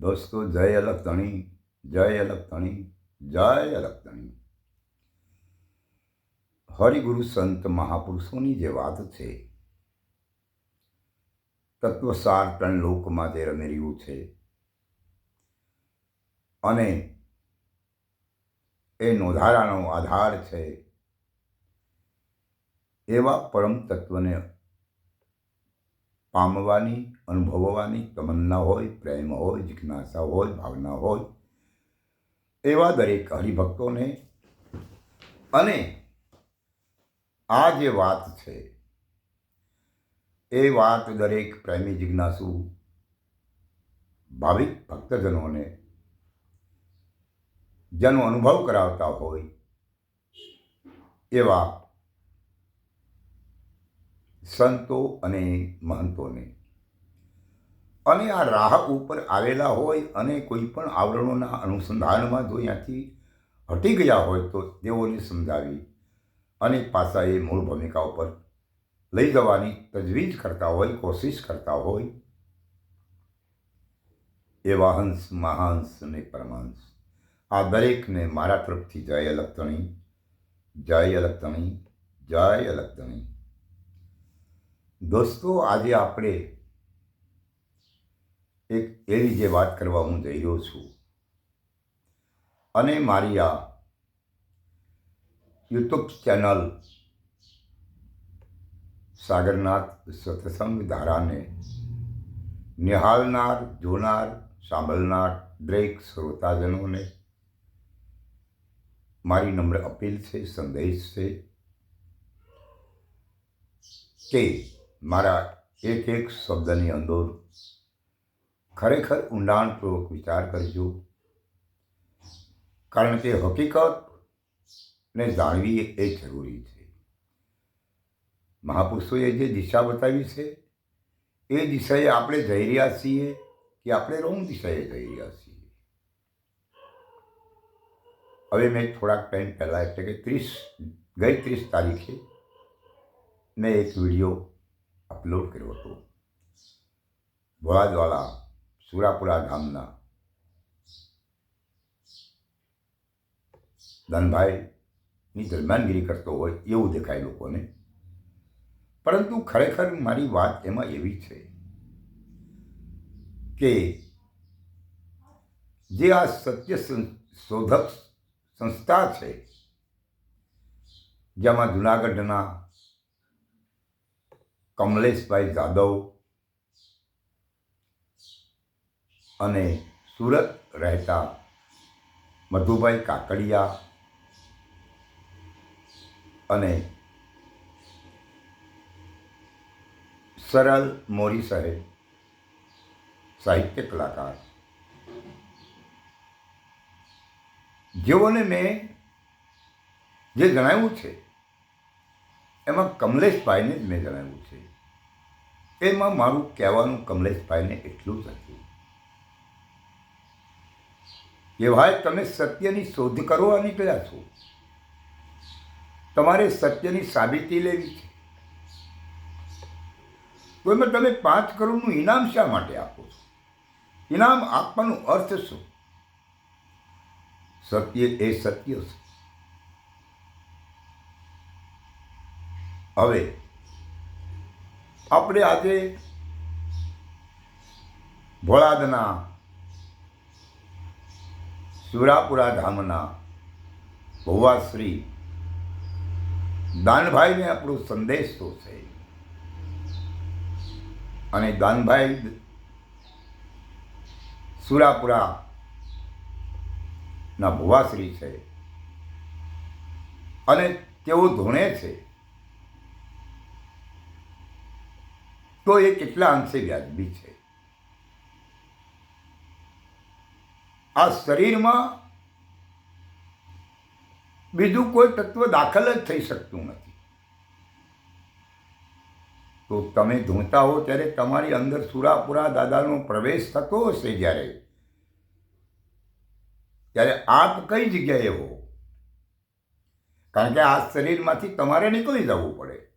દોસ્તો, જય અલગ ધણી, જય અલગ ધણી, જય અલગ ધણી. હરિગુરુ સંત મહાપુરુષોની જે વાત છે, તત્વસાર ત્રણ લોકમાં જે રમી રહ્યું છે. અને એ નોંધારાનો આધાર છે, એવા પરમ તત્વને પામવાની, અનુભવવાની, તમન્ના હોય, પ્રેમ હોય, જિજ્ઞાસા હોય, ભાવના હોય, એવા દરેક હરિભક્તોને અને આ જે વાત છે, એ વાત દરેક પ્રેમી જિજ્ઞાસુ ભાવિક ભક્તજનોને જેનો અનુભવ કરાવતા હોય, એવા સંતો અને મહંતોને. અને આ રાહ ઉપર આવેલા હોય અને કોઈ પણ આવરણોના અનુસંધાનમાં જો ત્યાંથી હટી ગયા હોય તો તેઓને સમજાવી અને પાછા એ મૂળ ભૂમિકા ઉપર લઈ જવાની તજવીજ કરતા હોય, કોશિશ કરતા હોય, એવા હંસ મહાંસ અને પરમાંશ આ દરેકને મારા તરફથી જય અલગતણી જય અલગતણી જય અલગતણી દોસ્તો, આજે આપણે એક એવી જે વાત કરવા હું જઈ રહ્યો છું. અને મારી આ યુટ્યુબ ચેનલ સાગરનાથ સત્સંગ ધારાને નિહાળનાર, જોનાર, સાંભળનાર દરેક શ્રોતાજનોને મારી નમ્ર અપીલ છે, સંદેશ છે કે મારા એક એક શબ્દની અંદર ખરેખર ઊંડાણપૂર્વક વિચાર કરજો. કારણ કે હકીકતને જાણવી એ જરૂરી છે. મહાપુરુષોએ જે દિશા બતાવી છે, એ દિશાએ આપણે જઈ રહ્યા છીએ કે આપણે રોંગ દિશાએ જઈ રહ્યા છીએ? હવે મેં થોડાક ટાઈમ પહેલાં એટલે કે ત્રીસ, ગઈ ત્રીસ તારીખે મેં એક વીડિયો અપલોડ કર્યો હતો ભોળાજવાલા સુરાપુરા ગામના ધનભાઈની દરમિયાનગીરી કરતો હોય એવું દેખાય લોકોને પરંતુ ખરેખર મારી વાત એમાં એવી છે કે જે આ સત્ય શોધક સંસ્થા છે જેમાં જુનાગઢના કમલેશભાઈ જાદવ અને સુરત રહેતા મધુભાઈ કાકડિયા અને સરળ મોરી સાહેબ, સાહિત્ય કલાકાર. જેઓને મેં જે જણાવ્યું છે, એમાં કમલેશભાઈને જ મેં જણાવ્યું છે. એમાં મારું કહેવાનું કમલેશભાઈને એટલું જ હતું કે ભાઈ, તમે સત્યની શોધ કરવા નીકળ્યા છો. તમારે સત્યની સાબિતી લેવી છે. તો એમાં તમે પાંચ કરોડનું ઇનામ શા માટે આપો છો? ઇનામ આપવાનો અર્થ શું? સત્ય એ સત્ય છે. હવે આપણે આજે ભોળાદના સુરાપુરા ધામના ભુવાશ્રી દાનભાઈને આપણો સંદેશ તો છે. અને દાનભાઈ સુરાપુરા ના ભુવાશ્રી છે. અને તેઓ ધોણે છે. તો એ કેટલા અંશે વ્યાજબી છે? આ શરીરમાં બીજું કોઈ તત્વ દાખલ જ થઈ શકતું નથી. તો તમે ધૂંતા હો ત્યારે તમારી અંદર સુરાપુરા દાદાનો પ્રવેશ થતો હશે જ્યારે. ત્યારે આપ કઈ જગ્યાએ હો? કારણ કે આ શરીરમાંથી તમારે નીકળી જવું પડે.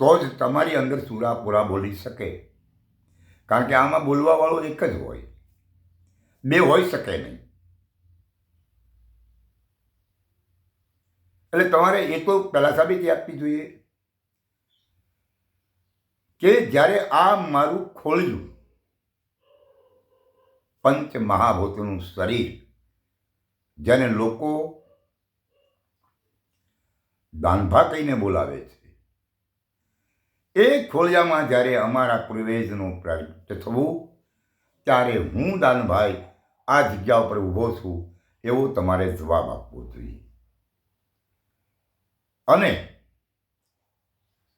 તો જ તમારી અંદર સુરાપુરા બોલી શકે. કારણ કે આમાં બોલવાવાળો એક જ હોય. બે હોઈ શકે નહીં. એટલે તમારે એ તો પહેલાં સાબિતી આપવી જોઈએ. કે જ્યારે આ મારું ખોળ્યું, પંચ મહાભૂતનું શરીર, જેને લોકો દાનભા કહીને બોલાવે છે. એ ખોળિયામાં જ્યારે અમારા પૂર્વેજનું પ્રાગટ્ય થવું, ત્યારે હું દાનભાઈ આ જગ્યા ઉપર ઊભો છું એવો તમારે જવાબ આપવો જોઈએ. અને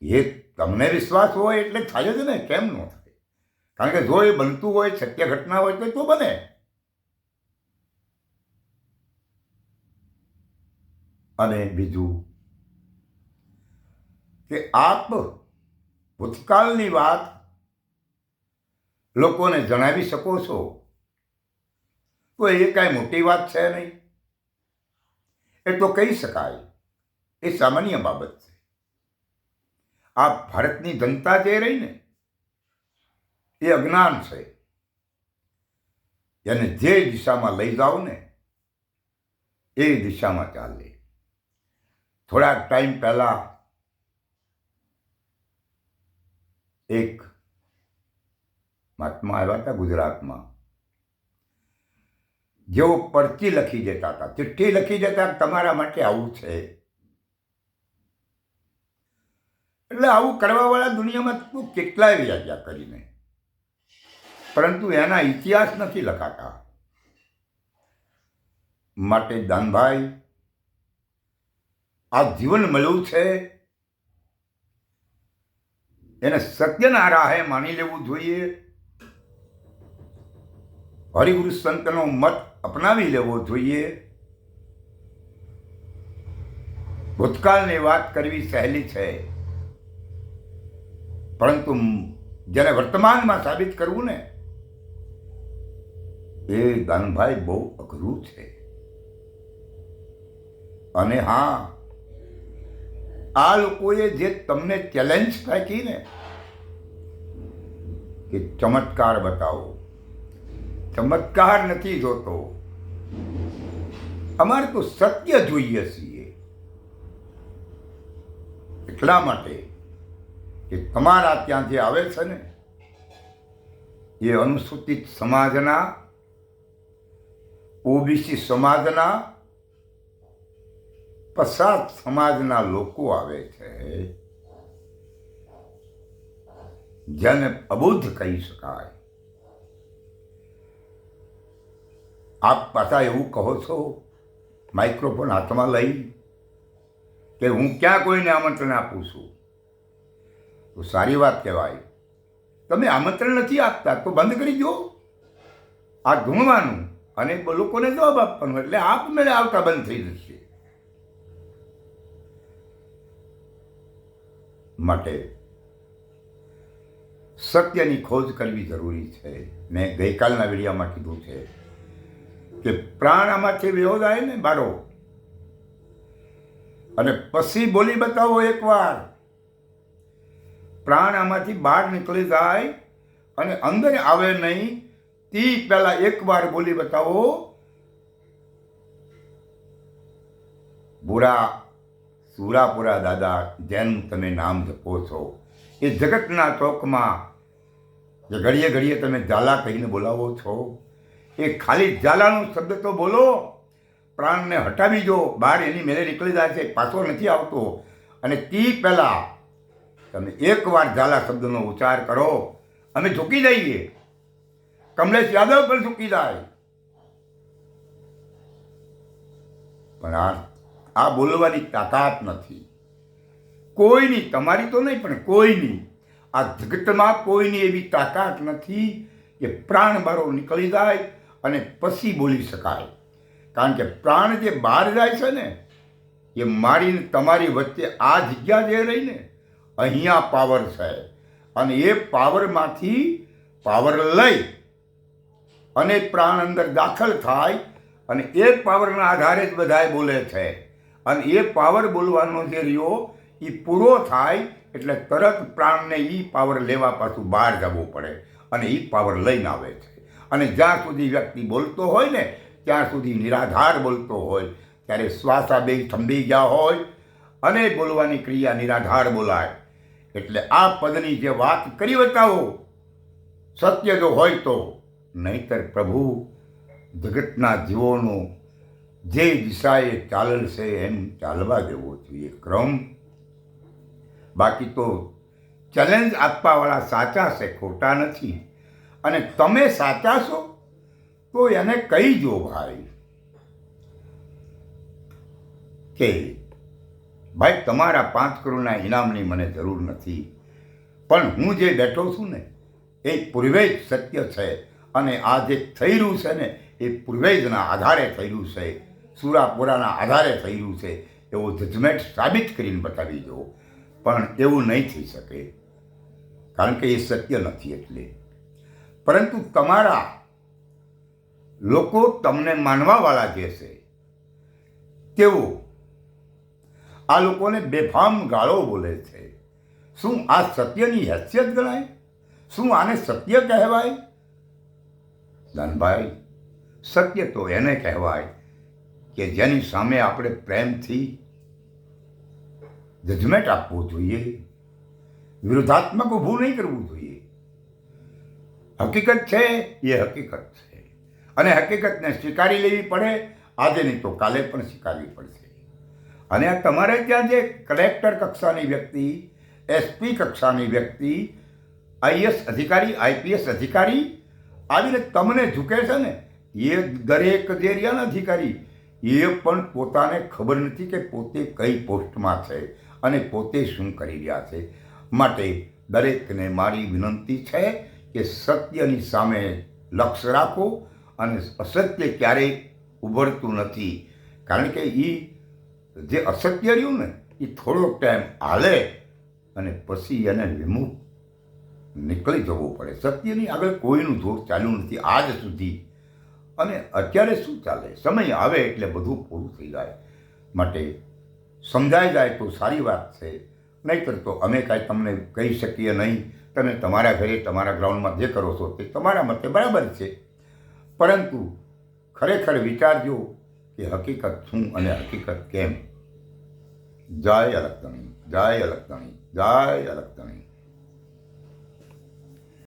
એ તમને વિશ્વાસ હોય એટલે થાય જ ને, કેમ ન થાય? કારણ કે જો એ બનતું હોય, સત્ય ઘટના હોય તો તો બને. અને બીજું કે આપ ભૂતકાળની વાત લોકોને જણાવી શકો છો? તો એ કાંઈ મોટી વાત છે નહીં. એ તો કહી શકાય. એ સામાન્ય બાબત છે. આ ભારતની જનતા જે રહી ને, એ અજ્ઞાન છે. એને જે દિશામાં લઈ જાઓ ને, એ દિશામાં ચાલે. થોડાક ટાઈમ પહેલા એક મહાત્મા આવ્યા હતા ગુજરાતમાં. જેઓ પડતી લખી જતા હતા, ચિઠ્ઠી લખી જતા તમારા માટે આવું છે? એટલે આવું કરવાવાળા દુનિયામાં તું કેટલાય વ્યાજ્યા કરીને. પરંતુ એના ઇતિહાસ નથી લખાતા. માટે દાનભાઈ, આ જીવન મળ્યું છે? એને સત્યના રાહે માની લેવું જોઈએ. હરિગુરુ સંતનો મત અપનાવી લેવો જોઈએ. ભૂતકાળની વાત કરવી સહેલી છે. પરંતુ જેને વર્તમાનમાં સાબિત કરવું ને, એ ગાનભાઈ બહુ અઘરું છે. અને હા આ લોકોએ જે તમને ચેલેન્જ ફેંકી ને, કે ચમત્કાર બતાવો. ચમત્કાર નથી જોતો. અમારે તો સત્ય જોઈએ છીએ. એટલા માટે કે તમારા ત્યાં જે આવે છે ને, એ અનુસૂચિત સમાજના, ઓબીસી સમાજના પસાર સમાજના લોકો આવે છે, જેને અબુદ્ધ કહી શકાય. આપ પાછા એવું કહો છો, માઇક્રોફોન હાથમાં લઈ, કે હું ક્યાં કોઈને આમંત્રણ આપું છું? તો સારી વાત કહેવાય. તમે આમંત્રણ નથી આપતા, તો બંધ કરી દો. આ ધૂણવાનું અને લોકોને જવાબ આપવાનો, એટલે આપમેળે આવતા બંધ થઈ જશે. માટે. સત્યની ખોજ કરવી જરૂરી છે. મેં ગઈકાલના વિડીયામાં કીધું છે કે પ્રાણ આમાંથી વ્યો જાય ને બારો અને પછી બોલી બતાવો એકવાર. પ્રાણ આમાંથી બહાર નીકળી જાય અને અંદર આવે નહીં, તે પહેલાં એકવાર બોલી બતાવો. બુરા સુરાપુરા દાદા જેનું તમે નામ જપો છો, એ જગતના ચોકમાં જે ઘડીએ ઘડીએ તમે ઝાલા કહીને બોલાવો છો, એ ખાલી ઝાલાનો શબ્દ તો બોલો, પ્રાણને હટાવી જો બહાર એની મેળે નીકળી જાય છે, પાછો નથી આવતો. અને તી પહેલાં તમે એકવાર ઝાલા શબ્દનો ઉચ્ચાર કરો, અમે ઝૂકી જઈએ. કમલેશ યાદવ પણ ઝૂકી જાય. પણ આ આ બોલવાની તાકાત નથી. કોઈની, તમારી તો નહીં, પણ કોઈની. આ જગતમાં કોઈની એવી તાકાત નથી કે પ્રાણ બારો નીકળી જાય અને પછી બોલી શકાય. કારણ કે પ્રાણ જે બહાર જાય છે ને, એ મારીને તમારી વચ્ચે આ જગ્યા જે રહીને અહીંયા પાવર છે. અને એ પાવરમાંથી પાવર લઈ અને પ્રાણ અંદર દાખલ થાય અને એ પાવરના આધારે જ બધાએ બોલે છે. અને એ પાવર બોલવાનો જે રહ્યો એ પૂરો થાય એટલે તરત પ્રાણને એ પાવર લેવા પાછું બહાર જવું પડે અને એ પાવર લઈને આવે છે. અને જ્યાં સુધી વ્યક્તિ બોલતો હોય ને, ત્યાં સુધી નિરાધાર બોલતો હોય. ત્યારે શ્વાસ બે થંભી ગયા હોય અને બોલવાની ક્રિયા નિરાધાર બોલાય. એટલે આ પદની જે વાત કરી બતાવો, સત્ય જો હોય તો, નહીતર પ્રભુ જગતના જીવોનો જે દિશાએ ચાલશે એમ ચાલવા દેવો જોઈએ. ક્રમ. બાકી તો ચેલેન્જ આપવાવાળા સાચા છે, ખોટા નથી. અને તમે સાચા છો, તો એને કહી જો ભાઈ કે ભાઈ, તમારા પાંચ કરોડના ઇનામની મને જરૂર નથી. પણ હું જે બેઠો છું ને, એ પૂર્વે જ સત્ય છે. અને આ જે થઈ રહ્યું છે ને, એ પૂર્વેજના આધારે થઈ છે. સુરાપુરાના આધારે થયું છે એવો જજમેન્ટ સાબિત કરીને બતાવી દો. પણ એવું નહીં થઈ શકે, કારણ કે એ સત્ય નથી એટલે. પરંતુ તમારા લોકો તમને માનવાવાળા જે છે, તેઓ આ લોકોને બેફામ ગાળો બોલે છે. શું આ સત્યની હેસિયત ગણાય? શું આને સત્ય કહેવાય? ધનભાઈ સત્ય તો એને કહેવાય. કે જેની સામે આપણે પ્રેમથી જજમેન્ટ આપવું જોઈએ, વિરોધાત્મક ઊભું નહીં કરવું જોઈએ. હકીકત છે, એ હકીકત છે. અને હકીકતને સ્વીકારી લેવી પડે, આજે નહીં તો કાલે પણ સ્વીકારવી પડશે. અને આ તમારે ત્યાં જે કલેક્ટર કક્ષાની વ્યક્તિ, એસપી કક્ષાની વ્યક્તિ, આઈએસ અધિકારી, આઈપીએસ અધિકારી આવીને તમને ઝૂકે છે ને, એ દરેક જે અધિકારી એ પણ પોતાને ખબર નથી કે પોતે કઈ પોસ્ટમાં છે અને પોતે શું કરી રહ્યા છે. માટે દરેકને મારી વિનંતી છે કે સત્યની સામે લક્ષ્ય રાખો અને અસત્ય ક્યારેય ઉભરતું નથી. કારણ કે એ જે અસત્ય રહ્યું ને એ થોડોક ટાઈમ હાલે અને પછી એને વિમુખ નીકળી જવું પડે. સત્યની આગળ કોઈનું જોર ચાલ્યું નથી. આજ સુધી અને અત્યારે શું ચાલે? સમય આવે એટલે બધું પૂરું થઈ જાય. માટે સમજાઈ જાય તો સારી વાત છે. નહીંતર તો અમે કાંઈ તમને કહી શકીએ નહીં. તમે તમારા ઘરે, તમારા ગ્રાઉન્ડમાં જે કરો છો તે તમારા મતે બરાબર છે. પરંતુ ખરેખર વિચારજો કે હકીકત શું અને હકીકત કેમ? જય અલગતણી જય અલગતણી જય અલગતણી